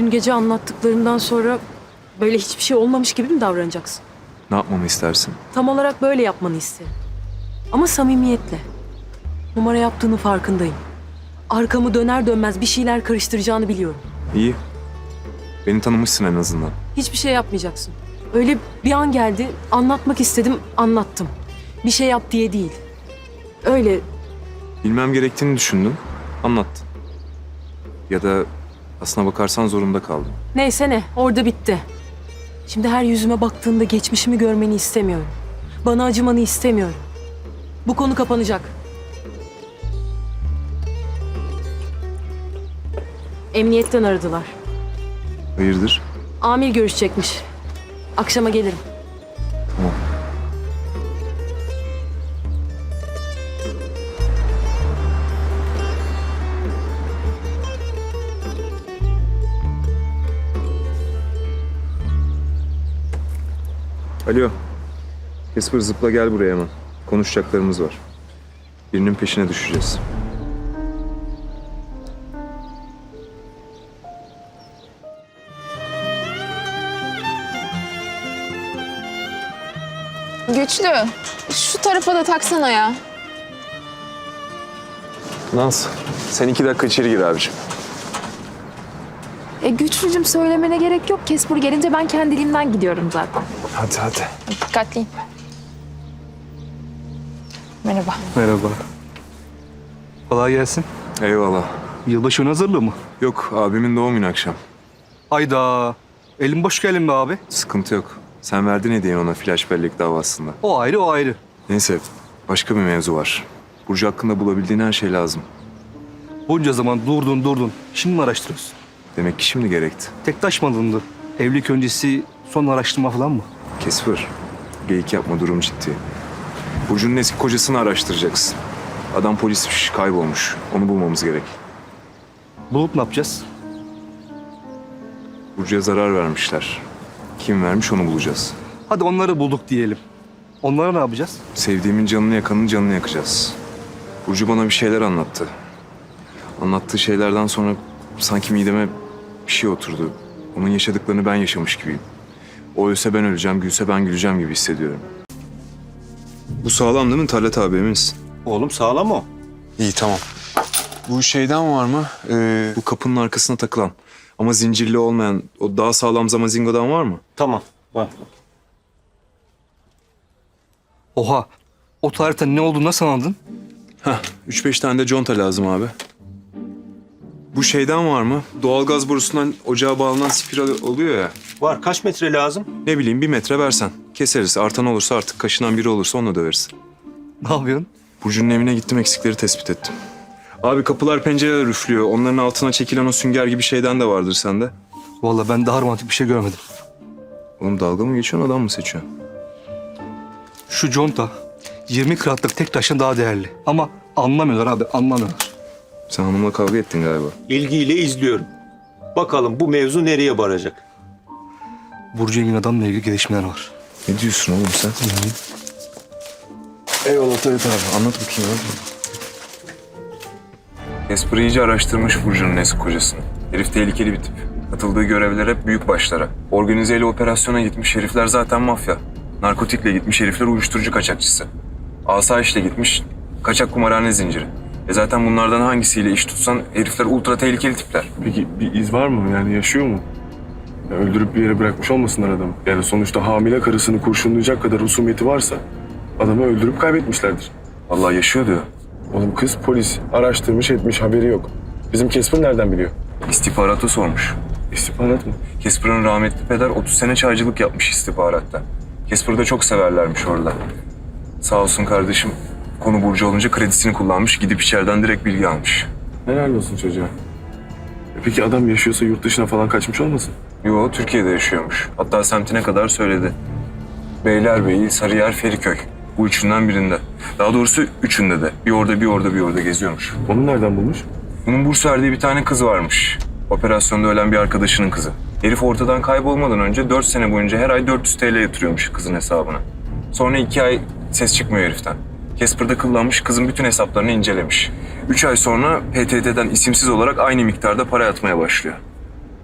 Dün gece anlattıklarımdan sonra böyle hiçbir şey olmamış gibi mi davranacaksın? Ne yapmamı istersin? Tam olarak böyle yapmanı isterim. Ama samimiyetle. Numara yaptığını farkındayım. Arkamı döner dönmez bir şeyler karıştıracağını biliyorum. İyi. Beni tanımışsın en azından. Hiçbir şey yapmayacaksın. Öyle bir an geldi, anlatmak istedim, anlattım. Bir şey yap diye değil. Öyle Bilmem gerektiğini düşündün, anlattın. Ya da aslına bakarsan zorunda kaldım. Neyse ne, orada bitti. Şimdi her yüzüme baktığında geçmişimi görmeni istemiyorum. Bana acımanı istemiyorum. Bu konu kapanacak. Emniyetten aradılar. Hayırdır? Amir görüşecekmiş. Akşama gelirim. Tamam. Alo. Kesper zıpla gel buraya hemen. Konuşacaklarımız var. Birinin peşine düşeceğiz. Güçlü. Şu tarafa da taksana ya. Naz, sen iki dakika içeri gir abiciğim. E güçlücüm söylemene gerek yok. Kesbur gelince ben kendiliğimden gidiyorum zaten. Hadi hadi. Dikkatliyim. Merhaba. Merhaba. Kolay gelsin. Eyvallah. Yılbaşı ön hazırlığı mı? Yok, abimin doğum günü akşam. Hayda. Elim boş gelin be abi. Sıkıntı yok. Sen verdin hediye ona flash bellek davasında. O ayrı o ayrı. Neyse, başka bir mevzu var. Burcu hakkında bulabildiğin her şey lazım. Bunca zaman durdun durdun. Şimdi mi araştırıyorsun? Demek ki şimdi gerekti. Tek taş mı alındı? Evlilik öncesi son araştırma falan mı? Kesfır, geyik yapma durum ciddi. Burcu'nun eski kocasını araştıracaksın. Adam polismiş, kaybolmuş. Onu bulmamız gerek. Bulup ne yapacağız? Burcu'ya zarar vermişler. Kim vermiş onu bulacağız. Hadi onları bulduk diyelim. Onlara ne yapacağız? Sevdiğimin canını yakanın canını yakacağız. Burcu bana bir şeyler anlattı. Anlattığı şeylerden sonra sanki mideme bir şey oturdu. Onun yaşadıklarını ben yaşamış gibiyim. O ölse ben öleceğim, gülse ben güleceğim gibi hissediyorum. Bu sağlam değil mi Talat abi emin misin? Oğlum sağlam o. İyi tamam. Bu şeyden var mı? Ee, bu kapının arkasına takılan ama zincirli olmayan o daha sağlam zamazingodan var mı? Tamam. Var. Oha. O tarihte ne olduğunu nasıl anladın? Heh, 3-5 tane de conta lazım abi. Bu şeyden var mı? Doğalgaz borusundan ocağa bağlanan spiral oluyor ya. Var. Kaç metre lazım? Ne bileyim bir metre versen. Keseriz. Artan olursa artık kaşınan biri olursa onunla döveriz. Ne yapıyorsun? Burcu'nun evine gittim eksikleri tespit ettim. Abi kapılar pencereler üflüyor. Onların altına çekilen o sünger gibi şeyden de vardır sende. Vallahi ben daha romantik bir şey görmedim. Oğlum dalga mı geçiyorsun adam mı seçiyorsun? Şu conta 20 kıratlık tek taşın daha değerli. Ama anlamıyorlar abi anlamıyorlar. Sen hanımla kavga ettin galiba. İlgiyle izliyorum. Bakalım bu mevzu nereye varacak? Burcu Engin adamla ilgili gelişmeler var. Ne diyorsun oğlum sen? Eyvallah Tayyip abi. Anlat bakayım abi. Casper iyice araştırmış Burcu'nun eski kocasını. Herif tehlikeli bir tip. Katıldığı görevler hep büyük başlara. Organizeyle operasyona gitmiş herifler zaten mafya. Narkotikle gitmiş herifler uyuşturucu kaçakçısı. Asayişle gitmiş kaçak kumarhane zinciri. E zaten bunlardan hangisiyle iş tutsan herifler ultra tehlikeli tipler. Peki bir iz var mı? Yani yaşıyor mu? Ya öldürüp bir yere bırakmış olmasınlar adamı. Yani sonuçta hamile karısını kurşunlayacak kadar husumeti varsa adamı öldürüp kaybetmişlerdir. Vallahi yaşıyor diyor. Oğlum kız polis araştırmış etmiş haberi yok. Bizim Kesper nereden biliyor? İstihbaratı sormuş. İstihbarat mı? Casper'ın rahmetli peder 30 sene çaycılık yapmış istihbaratta. Casper'ı da çok severlermiş orada. Sağ olsun kardeşim konu Burcu olunca kredisini kullanmış gidip içeriden direkt bilgi almış. Helal olsun çocuğa. E Peki adam yaşıyorsa yurt dışına falan kaçmış olmasın? Yo Türkiye'de yaşıyormuş. Hatta semtine kadar söyledi. Beylerbeyi, Sarıyer, Feriköy. Bu üçünden birinde. Daha doğrusu üçünde de. Bir orada bir orada bir orada geziyormuş. Onu nereden bulmuş? Bunun burs verdiği bir tane kızı varmış. Operasyonda ölen bir arkadaşının kızı. Herif ortadan kaybolmadan önce 4 sene boyunca her ay 400 TL yatırıyormuş kızın hesabına. Sonra 2 ay ses çıkmıyor heriften. Casper'da kıllanmış kızın bütün hesaplarını incelemiş. 3 ay sonra PTT'den isimsiz olarak aynı miktarda para yatmaya başlıyor.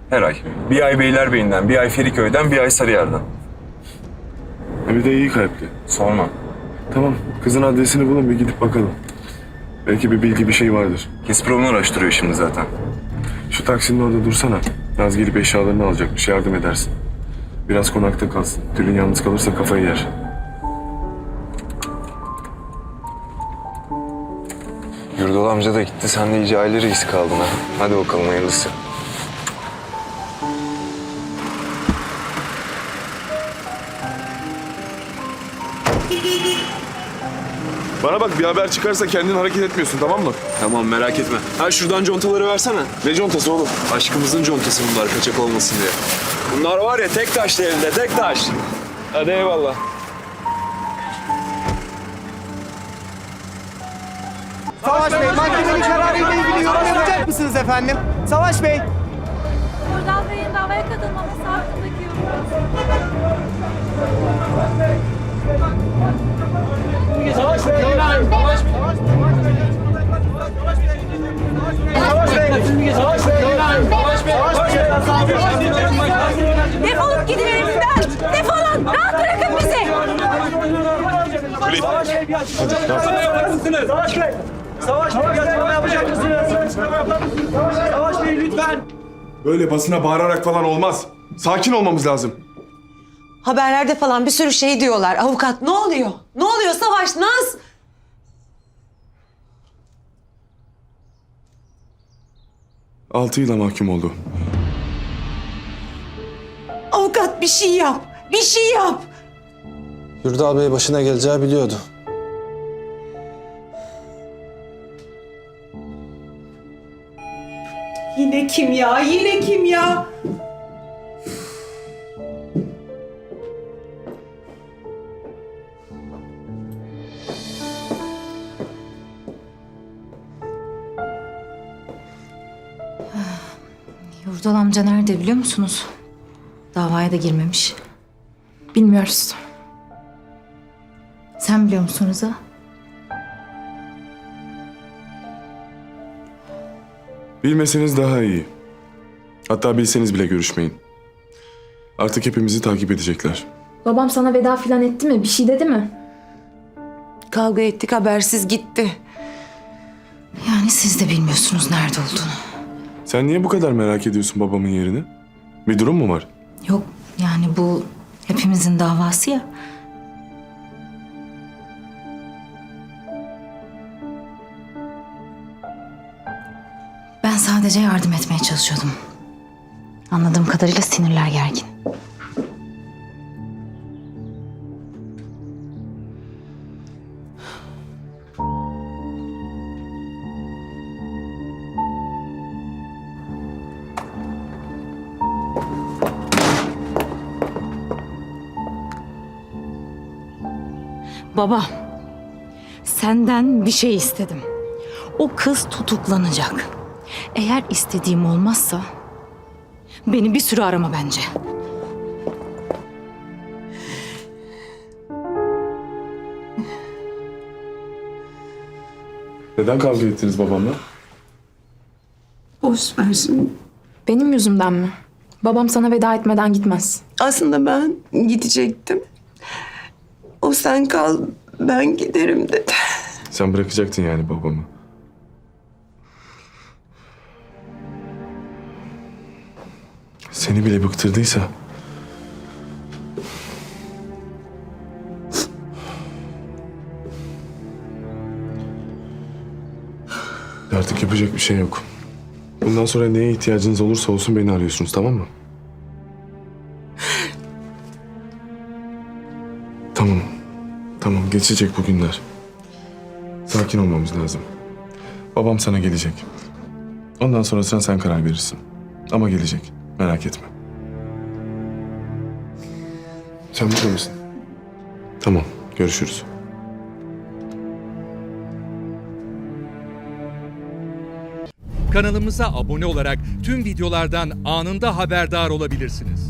Her ay. Bir ay Beylerbeyi'nden, bir ay Feriköy'den, bir ay Sarıyer'den. E bir de iyi kalpli. Sorma. Tamam kızın adresini bulun bir gidip bakalım. Belki bir bilgi bir şey vardır. Kesprov onu araştırıyor şimdi zaten. Şu taksinin orada dursana. Naz gelip eşyalarını alacakmış yardım edersin. Biraz konakta kalsın. Tülin yalnız kalırsa kafayı yer. Yurdal amca da gitti. Sen de iyice aile reisi kaldın ha. Hadi bakalım hayırlısı. Bana bak bir haber çıkarsa kendin hareket etmiyorsun tamam mı? Tamam merak etme. Ha şuradan contaları versene. Ne contası oğlum? Aşkımızın contası bunlar kaçak olmasın diye. Bunlar var ya tek taş elinde tek taş. Hadi eyvallah. Savaş Bey, mahkemenin kararıyla ilgili yorum yapacak mısınız efendim? Savaş Bey. Yurdal Bey'in davaya katılmaması hakkındaki yorumu. Defolup gidin elimden! Defolun! Rahat bırakın bizi! Savaş Bey, bir açıklama yapacak mısınız? Savaş Bey lütfen. Böyle basına bağırarak falan olmaz. Sakin olmamız lazım. Haberlerde falan bir sürü şey diyorlar. Avukat ne oluyor? Ne oluyor Savaş Naz? Altı yıla mahkum oldu. Avukat bir şey yap. Bir şey yap. Yurdal Bey başına geleceği biliyordu. Yine kim ya? Yine kim ya? Yurdal amca nerede biliyor musunuz? Davaya da girmemiş. Bilmiyoruz. Sen biliyor musun Rıza? Bilmeseniz daha iyi. Hatta bilseniz bile görüşmeyin. Artık hepimizi takip edecekler. Babam sana veda filan etti mi? Bir şey dedi mi? Kavga ettik habersiz gitti. Yani siz de bilmiyorsunuz nerede olduğunu. Sen niye bu kadar merak ediyorsun babamın yerini? Bir durum mu var? Yok yani bu hepimizin davası ya. Sadece yardım etmeye çalışıyordum. Anladığım kadarıyla sinirler gergin. Baba, senden bir şey istedim. O kız tutuklanacak. Eğer istediğim olmazsa beni bir süre arama bence. Neden kavga ettiniz babamla? Boş versin. Benim yüzümden mi? Babam sana veda etmeden gitmez. Aslında ben gidecektim. O sen kal ben giderim dedi. Sen bırakacaktın yani babamı. Seni bile bıktırdıysa... Artık yapacak bir şey yok. Bundan sonra neye ihtiyacınız olursa olsun beni arıyorsunuz tamam mı? Tamam. Tamam geçecek bu günler. Sakin olmamız lazım. Babam sana gelecek. Ondan sonrasına sen karar verirsin. Ama gelecek. Merak etme. Sen burada mısın? Tamam. Görüşürüz. Kanalımıza abone olarak tüm videolardan anında haberdar olabilirsiniz.